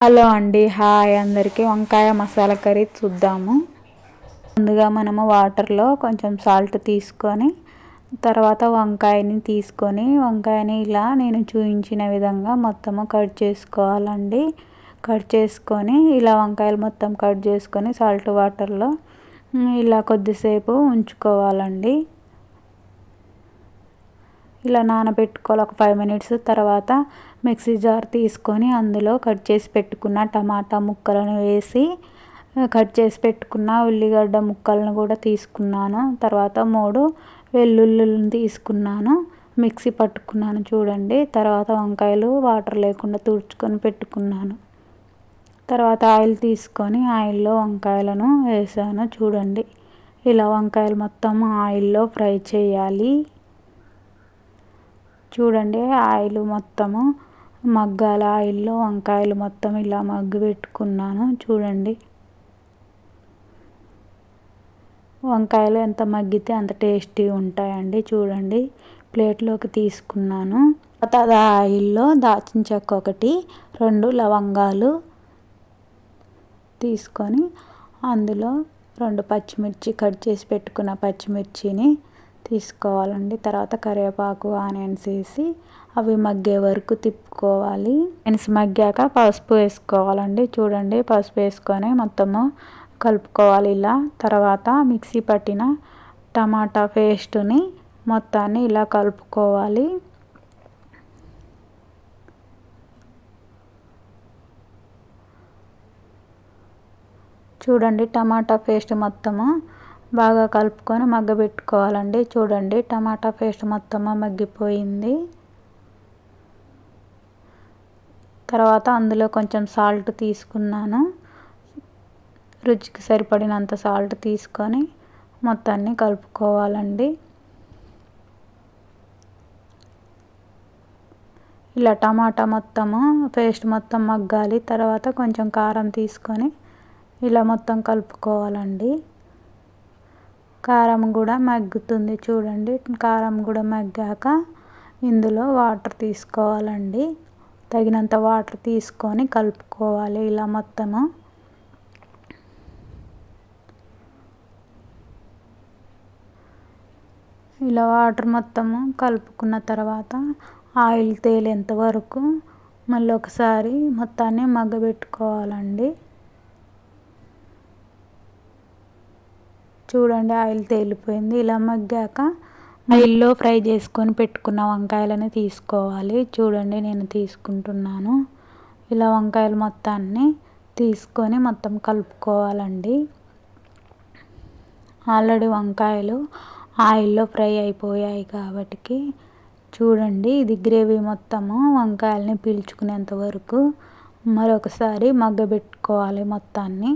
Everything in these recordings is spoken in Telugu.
హలో అండి. హాయ్. అందరికీ వంకాయ మసాలా కర్రీ చూద్దాము. ముందుగా మనము వాటర్లో కొంచెం సాల్ట్ తీసుకొని తర్వాత వంకాయని తీసుకొని వంకాయని ఇలా నేను చూపించిన విధంగా మొత్తము కట్ చేసుకోవాలండి. కట్ చేసుకొని ఇలా వంకాయలు మొత్తం కట్ చేసుకొని సాల్ట్ వాటర్లో ఇలా కొద్దిసేపు ఉంచుకోవాలండి. ఇలా నానబెట్టుకోవాలి. ఒక ఫైవ్ మినిట్స్ తర్వాత మిక్సీ జార్ తీసుకొని అందులో కట్ చేసి పెట్టుకున్న టమాటా ముక్కలను వేసి కట్ చేసి పెట్టుకున్న ఉల్లిగడ్డ ముక్కలను కూడా తీసుకున్నాను. తర్వాత మూడు వెల్లుల్లిని తీసుకున్నాను. మిక్సీ పట్టుకున్నాను చూడండి. తర్వాత వంకాయలు వాటర్ లేకుండా తుడుచుకొని పెట్టుకున్నాను. తర్వాత ఆయిల్ తీసుకొని ఆయిల్లో వంకాయలను వేసాను చూడండి. ఇలా వంకాయలు మొత్తం ఆయిల్లో ఫ్రై చేయాలి. చూడండి ఆయిల్ మొత్తము మగ్గాల ఆయిల్లో వంకాయలు మొత్తం ఇలా మగ్గు పెట్టుకున్నాను చూడండి. వంకాయలు ఎంత మగ్గితే అంత టేస్టీ ఉంటాయండి చూడండి. ప్లేట్లోకి తీసుకున్నాను. తర్వాత ఆయిల్లో దాచిన చెక్క ఒకటి రెండు లవంగాలు తీసుకొని అందులో రెండు పచ్చిమిర్చి కట్ చేసి పెట్టుకున్న పచ్చిమిర్చిని తీసుకోవాలండి. తర్వాత కరివేపాకు ఆనియన్స్ వేసి అవి మగ్గే వరకు తిప్పుకోవాలి. ఆనియన్స్ మగ్గాక పసుపు వేసుకోవాలండి. చూడండి పసుపు వేసుకొని మొత్తము కలుపుకోవాలి ఇలా. తర్వాత మిక్సీ పట్టిన టమాటా పేస్ట్ని మొత్తాన్ని ఇలా కలుపుకోవాలి. చూడండి టమాటా పేస్ట్ మొత్తము బాగా కలుపుకొని మగ్గబెట్టుకోవాలండి. చూడండి టమాటా పేస్ట్ మొత్తం మగ్గిపోయింది. తర్వాత అందులో కొంచెం సాల్ట్ తీసుకున్నాను. రుచికి సరిపడినంత సాల్ట్ తీసుకొని మొత్తాన్ని కలుపుకోవాలండి. ఇలా టమాటా మొత్తము పేస్ట్ మొత్తం మగ్గాలి. తర్వాత కొంచెం కారం తీసుకొని ఇలా మొత్తం కలుపుకోవాలండి. కారం కూడా మగ్గుతుంది చూడండి. కారం కూడా మగ్గాక ఇందులో వాటర్ తీసుకోవాలండి. తగినంత వాటర్ తీసుకొని కలుపుకోవాలి ఇలా మొత్తము. ఇలా వాటర్ మొత్తము కలుపుకున్న తర్వాత ఆయిల్ తేలేంత వరకు మళ్ళీ ఒకసారి మొత్తాన్ని మగ్గబెట్టుకోవాలండి. చూడండి ఆయిల్ తేలిపోయింది. ఇలా మగ్గాక ఆయిల్లో ఫ్రై చేసుకొని పెట్టుకున్న వంకాయలని తీసుకోవాలి. చూడండి నేను తీసుకుంటున్నాను. ఇలా వంకాయలు మొత్తాన్ని తీసుకొని మొత్తం కలుపుకోవాలండి. ఆల్రెడీ వంకాయలు ఆయిల్లో ఫ్రై అయిపోయాయి కాబట్టి చూడండి ఇది గ్రేవీ మొత్తము. వంకాయలని పీల్చుకునేంత వరకు మరొకసారి మగ్గబెట్టుకోవాలి మొత్తాన్ని.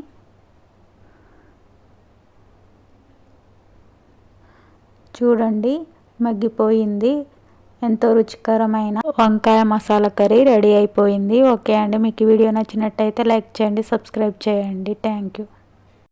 చూడండి మగ్గిపోయింది. ఎంతో రుచికరమైన వంకాయ మసాలా కర్రీ రెడీ అయిపోయింది. ఓకే అండి మీకు వీడియో నచ్చినట్టయితే లైక్ చేయండి సబ్స్క్రైబ్ చేయండి. Thank you.